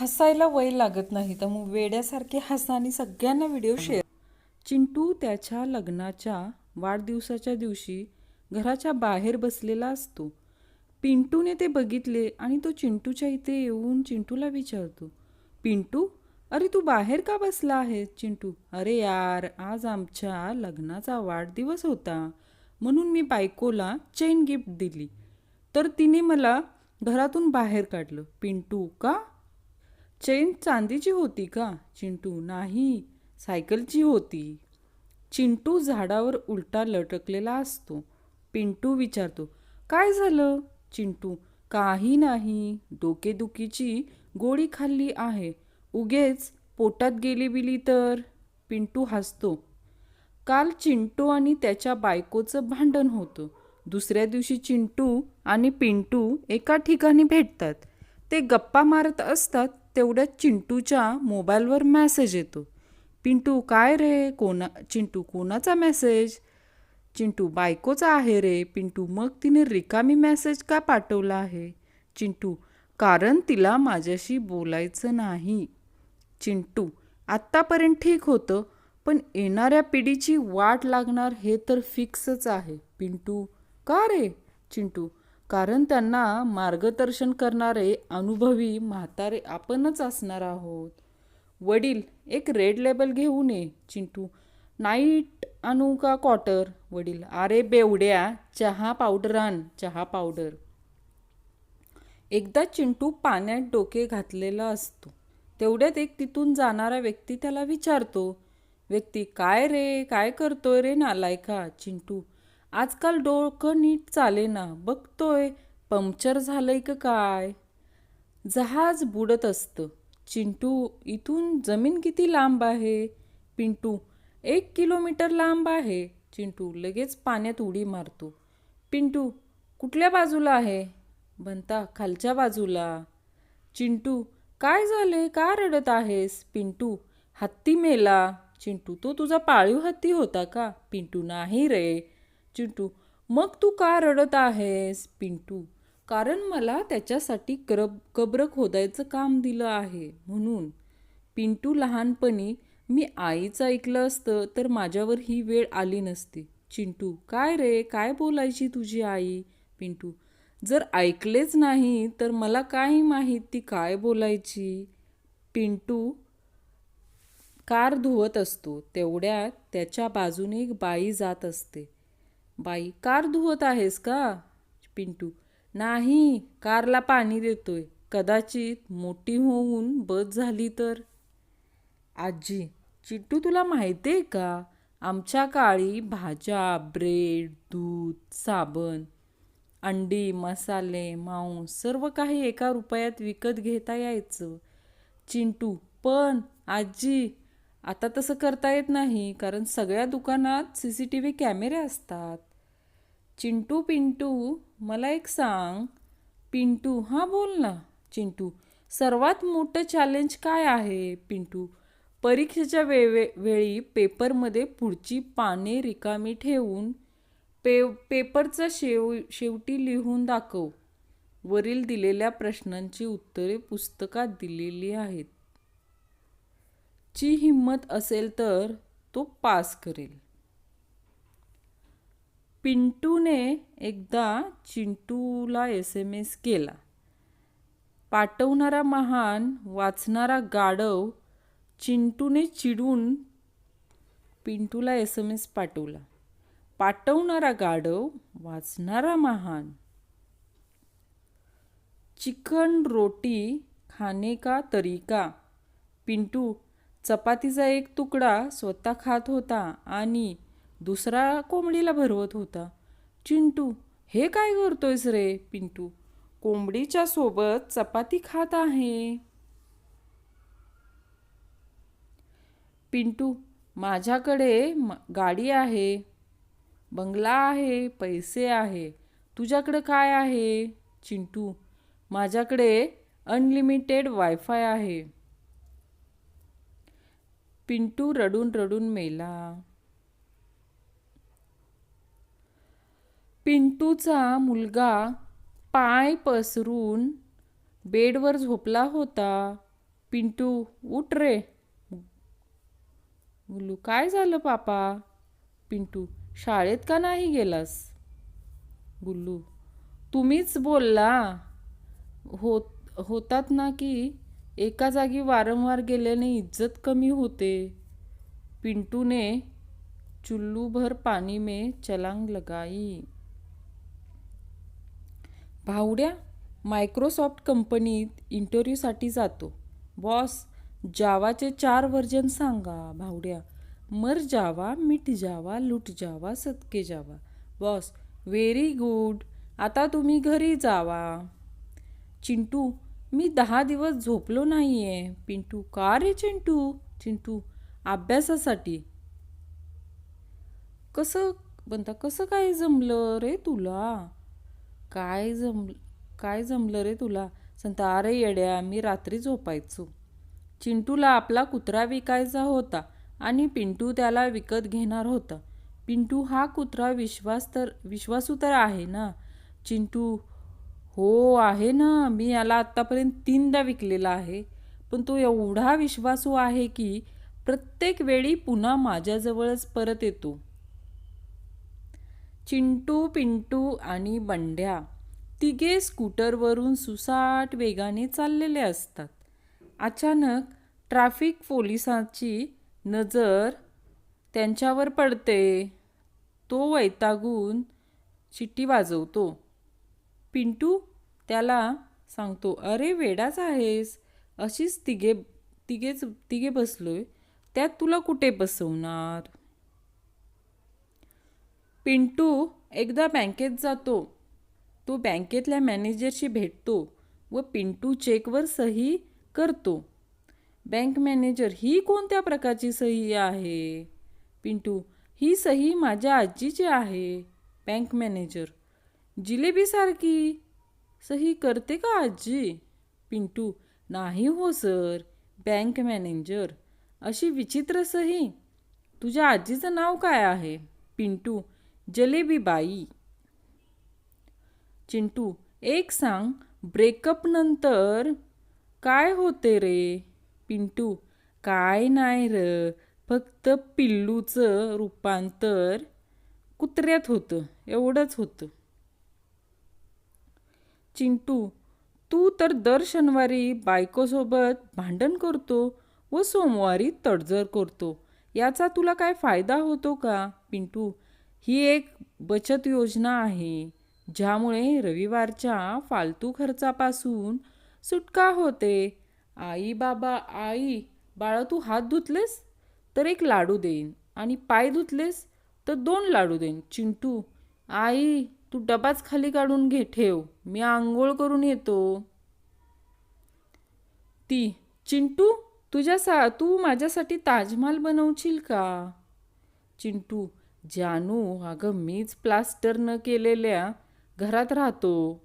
हसायला वय लागत नाही तर मग वेड्यासारखे हसानी सगळ्यांना व्हिडिओ शेअर चिंटू त्याच्या लग्नाच्या वाढदिवसाच्या दिवशी घराच्या बाहेर बसलेला असतो. पिंटूने ते बघितले आणि तो चिंटूच्या इथे येऊन चिंटूला विचारतो पिंटू अरे तू बाहेर का बसला आहे चिंटू अरे यार आज आमच्या लग्नाचा वाढदिवस होता म्हणून मी बायकोला चेन गिफ्ट दिली. तर तिने मला घरातून बाहेर काढलं. पिंटू का? चेन चांदीची होती का? चिंटू नाही. सायकलची होती. चिंटू झाडावर उलटा लटकलेला असतो. पिंटू विचारतो काय झालं? चिंटू काही नाही. डोकेदुखीची गोळी खाल्ली आहे. उगेच पोटात गेली बिली तर. पिंटू हसतो. काल चिंटू आणि त्याच्या बायकोचं भांडण होतं. दुसऱ्या दिवशी चिंटू आणि पिंटू एका ठिकाणी भेटतात. ते गप्पा मारत असतात. तेवढ्यात चिंटूच्या मोबाईलवर मेसेज येतो. पिंटू काय रे? कोणा चिंटू कोणाचा मेसेज चिंटू बायकोचा आहे रे. पिंटू मग तिने रिकामी मेसेज का पाठवला आहे? चिंटू कारण तिला माझ्याशी बोलायचं नाही. चिंटू आत्तापर्यंत ठीक होतं पण येणाऱ्या पिढीची वाट लागणार हे तर फिक्सच आहे. पिंटू का रे? चिंटू कारण त्यांना मार्गदर्शन करणारे अनुभवी म्हातारे आपणच असणार आहोत. वडील एक रेड लेबल घेऊन ये चिंटू. नाईट आणू का क्वार्टर वडील अरे बेवड्या चहा पावडर आण चहा पावडर एकदा चिंटू पाण्यात डोके घातलेला असतो. तेवढ्यात एक तिथून जाणारा व्यक्ती त्याला विचारतो. व्यक्ती काय रे? काय करतोय रे नालायका? चिंटू आजकाल डोकं नीट चालेना बघतोय पंक्चर झालंय का काय? जहाज बुडत असतं. चिंटू इथून जमीन किती लांब आहे? पिंटू एक किलोमीटर लांब आहे. चिंटू लगेच पाण्यात उडी मारतो. पिंटू कुठल्या बाजूला आहे? बनता खालच्या बाजूला. चिंटू काय झाले का रडत आहेस? पिंटू हत्ती मेला. चिंटू तो तुझा पाळीव हत्ती होता का? पिंटू नाही रे. चिंटू मग तू का रडत आहेस पिंटू? कारण मला त्याच्यासाठी क्रब कब्र खोदायचं काम दिलं आहे म्हणून. पिंटू लहानपणी मी आईचं ऐकलं असतं तर माझ्यावर ही वेळ आली नसती. चिंटू काय रे? काय बोलायची तुझी आई? पिंटू जर ऐकलेच नाही तर मला काय माहीत ती काय बोलायची? पिंटू कार धुवत असतो तेवढ्यात त्याच्या बाजूने एक बाई जात असते. बाई कार धुवत आहेस का? पिंटू नाही कारला पाणी देतोय. कदाचित मोठी होऊन बस झाली तर? आजी चिट्टू तुला माहिती आहे का? आमच्या काळी भाज्या ब्रेड दूध साबण अंडी मसाले मांस सर्व काही एका रुपयात विकत घेता यायचं. चिंटू पण आजी आता तसं करता येत नाही कारण सगळ्या दुकानात सी सी टी व्ही कॅमेरे असतात. चिंटू पिंटू मला एक सांग. पिंटू हां बोल ना. चिंटू सर्वात मोठं चॅलेंज काय आहे पिंटू? परीक्षेच्या वेळे वेळी पेपरमध्ये पुढची पाने रिकामी ठेवून पे पेपरचा शेव शेवटी लिहून दाखव. वरील दिलेल्या प्रश्नांची उत्तरे पुस्तकात दिलेली आहेत. ची हिंमत असेल तर तो पास करेल. पिंटूने एकदा चिंटूला एस एम एस केला. पाठवणारा महान वाचणारा गाढव चिंटूने चिडून पिंटूला एस एम एस पाठवला. पाठवणारा गाढव वाचणारा महान. चिकन रोटी खाने का तरीका पिंटू चपातीचा एक तुकडा स्वतः खात होता आणि दुसरा कोंबडीला भरवत होता. चिंटू हे काय करतोयस रे पिंटू? कोंबडीच्या सोबत चपाती खात आहे. पिंटू माझ्याकडे गाडी आहे. बंगला आहे पैसे आहे. तुझ्याकडे काय आहे? चिंटू माझ्याकडे अनलिमिटेड वायफाय आहे. पिंटू रडून रडून मेला. पिंटूचा मुलगा पाय पसरून बेडवर झोपला होता. पिंटू उठ रे. गुल्लू काय झालं पापा? पिंटू शाळेत का नाही गेलास? गुल्लू तुम्हीच बोलला. होत होतात ना की एका जागी वारंवार गेल्याने इज्जत कमी होते. पिंटूने चुल्लूभर पाणी में चलांग लगाई. भावड्या मायक्रोसॉफ्ट कंपनीत इंटरव्ह्यूसाठी जातो. बॉस जावाचे चार व्हर्जन सांगा भावड्या. मर जावा मिट जावा लुट जावा सतके जावा. Boss very good. आता तुम्ही घरी जावा. चिंटू मी दहा दिवस झोपलो नाहीये. पिंटू का रे चिंटू? चिंटू अभ्यासासाठी. कसं बनता कसं काय जमलं रे तुला? काय जम काय जमलं रे तुला? संता अरे येड्या मी रात्री झोपायचो. चिंटूला आपला कुत्रा विकायचा होता आणि पिंटू त्याला विकत घेणार होता. पिंटू हा कुत्रा विश्वास तर विश्वासू तर आहे ना? चिंटू हो आहे ना. मी याला आत्तापर्यंत तीनदा विकलेला आहे. पण तो एवढा विश्वासू आहे की प्रत्येक वेळी पुन्हा माझ्याजवळच परत येतो. चिंटू पिंटू आणि बंड्या तिघे स्कूटरवरून सुसाट वेगाने चाललेले असतात. अचानक ट्रॅफिक पोलिसांची नजर त्यांच्यावर पडते. तो वैतागून चिठ्ठी वाजवतो. पिंटू त्याला सांगतो अरे वेडाच आहेस. अशीच तिघे तिघेच तिघे बसलोय. त्यात तुला कुठे बसवणार? पिंटू एकदा बँकेत जातो. तो बँकेतल्या मॅनेजरशी भेटतो व पिंटू चेकवर सही करतो. बँक मॅनेजर ही कोणत्या प्रकारची सही आहे? पिंटू ही सही माझ्या आजीची आहे. बँक मॅनेजर जिलेबीसारखी सही करते का आजी? पिंटू नाही हो सर. बँक मॅनेजर अशी विचित्र सही? तुझ्या आजीचं नाव काय आहे? पिंटू जलेबीबाई. चिंटू एक सांग ब्रेकअप नंतर काय होते रे? पिंटू काय नाही र फक्त पिल्लूचं रूपांतर कुत्र्यात होतं एवढंच होतं. चिंटू तू तर दर शनिवारी बायकोसोबत भांडण करतो व सोमवारी तडजर करतो. याचा तुला काय फायदा होतो का पिंटू? ही एक बचत योजना आहे ज्यामुळे रविवारच्या फालतू खर्चापासून सुटका होते. आई बाबा आई बाळा तू हात धुतलेस? तर एक लाडू देईन आणि पाय धुतलेस तर दोन लाडू देईन. चिंटू आई तू डबाच खाली काढून घे ठेव. मी आंघोळ करून येतो. ती चिंटू तुझ्या सा तू माझ्यासाठी ताजमहाल बनवशील का? चिंटू जानू अगं मीच प्लास्टर न केलेल्या घरात राहतो.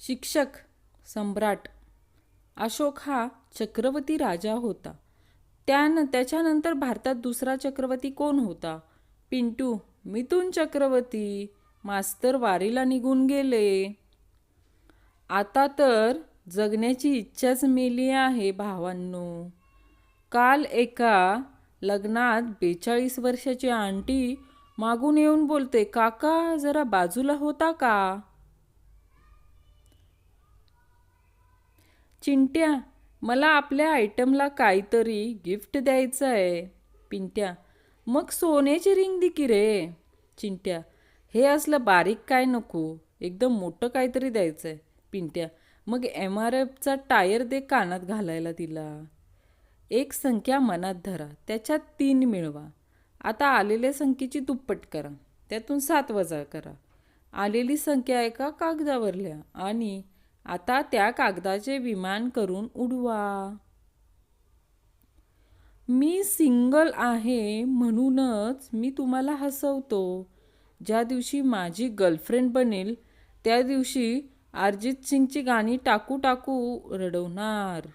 शिक्षक सम्राट. अशोक हा चक्रवर्ती राजा होता. त्यान त्याच्यानंतर भारतात दुसरा चक्रवर्ती कोण होता? पिंटू मिथून चक्रवर्ती. मास्तर वारीला निघून गेले. आता तर जगण्याची इच्छाच मेली आहे भावांनो. काल एका लग्नात बेचाळीस वर्षाची आंटी मागून येऊन बोलते काका जरा बाजूला होता का? चिंट्या मला आपल्या आयटमला काहीतरी गिफ्ट द्यायचं आहे पिंट्या मग सोन्याची रिंग दि की रे. चिंट्या हे असलं बारीक काय नको एकदम मोठं काहीतरी द्यायचं आहे पिंट्या मग एम आर एफचा टायर दे कानात घालायला तिला. एक संख्या मनात धरा त्याच्यात तीन मिळवा. आता आलेल्या संख्येची दुप्पट करा त्यातून सात वजा करा. आलेली संख्या एका कागदावर लिहा आणि आता त्या कागदाचे विमान करून उडवा. मी सिंगल आहे म्हणूनच मी तुम्हाला हसवतो. ज्या दिवशी माझी गर्लफ्रेंड बनेल त्या दिवशी अरिजित सिंगची गाणी टाकू टाकू रडवणार.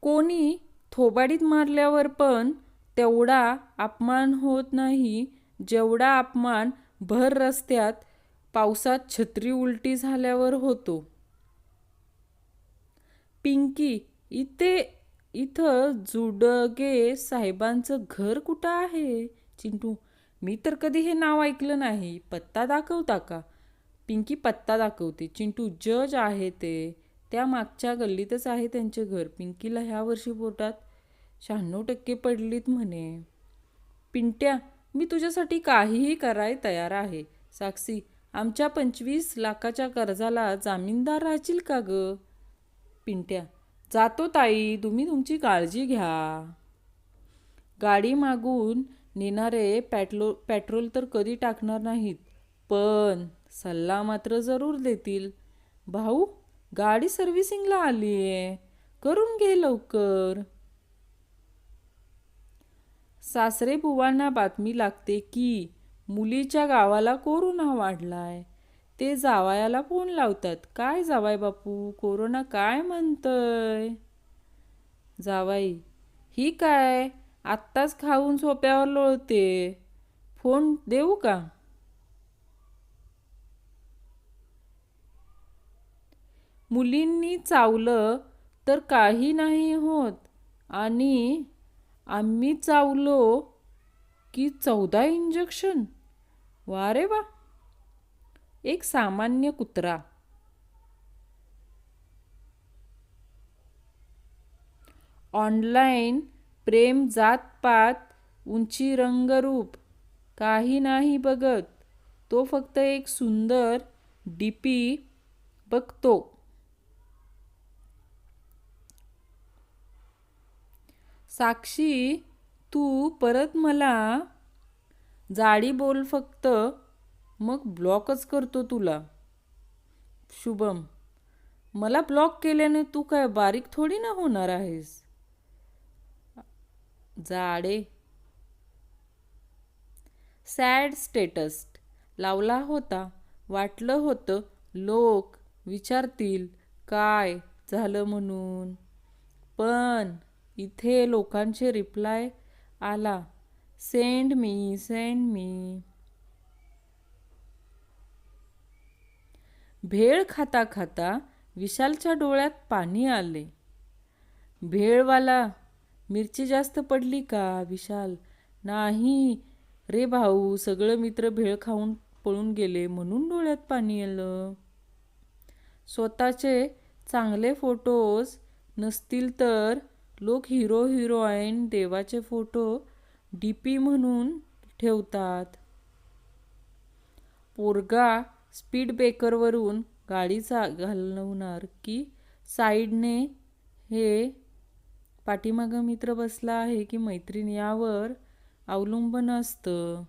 कोणी थोबाडीत मारल्यावर पण तेवढा अपमान होत नाही. जेवढा अपमान भर रस्त्यात पावसात छत्री उलटी झाल्यावर होतो. पिंकी इथे इथं जुडगे साहेबांचं घर कुठं आहे? चिंटू मी तर कधी हे नाव ऐकलं नाही. पत्ता दाखवता का? पिंकी पत्ता दाखवते. चिंटू जज आहे ते. त्या मागच्या गल्लीतच आहे त्यांचे घर. पिंकीला ह्या वर्षी पोटात शहाण्णव टक्के पडलीत म्हणे. पिंट्या मी तुझ्यासाठी काहीही कराय तयार आहे. साक्षी आमच्या पंचवीस लाखाच्या कर्जाला जामीनदार राहशील का ग? पिंट्या जातो ताई तुम्ही तुमची काळजी घ्या. गाडी मागून नेणारे पॅट्रो पेट्रोल तर कधी टाकणार नाहीत पण सल्ला मात्र जरूर देतील. भाऊ गाडी सर्व्हिसिंगला आली आहे करून घे लवकर. सासरे बुवांना बातमी लागते की मुलीच्या गावाला कोरोना वाढलाय. ते जावायाला फोन लावतात. काय जावाय बापू कोरोना काय म्हणतय? जावाई ही काय? आत्ताच खाऊन सोप्यावर लोळते. फोन देऊ का? मुलींनी चावलं तर काही नाही होत. आणि आम्ही चावलो की चौदा इंजेक्शन. वा रे वा. एक सामान्य कुत्रा. ऑनलाईन प्रेम जातपात उंची रंगरूप. काही नाही बघत. तो फक्त एक सुंदर डीपी बघतो. साक्षी तू परत मला जाडी बोल फक्त मग ब्लॉकच करतो तुला. शुभम मला ब्लॉक केल्याने तू काय बारीक थोडी ना होणार आहेस? जाडे. Sad status. लावला होता. वाटलं होतं लोक विचारतील काय झालं म्हणून? पण इथे लोकांचे रिप्लाय आला. सेंड मी सेंड मी भेळ खाता खाता विशालच्या डोळ्यात पाणी आले. भेळवाला मिरची जास्त पडली का विशाल? नाही. रे भाऊ सगळं मित्र भेळ खाऊन पळून गेले म्हणून डोळ्यात पाणी आलं. स्वतःचे चांगले फोटोज नसतील तर लोक हिरो हिरोईन देवाचे फोटो डी पी म्हणून ठेवतात. पोरगा स्पीड ब्रेकरवरून गाडीचा घालवणार की साईडने हे पाठीमागं मित्र बसला आहे की मैत्रीण यावर अवलंबून असतं.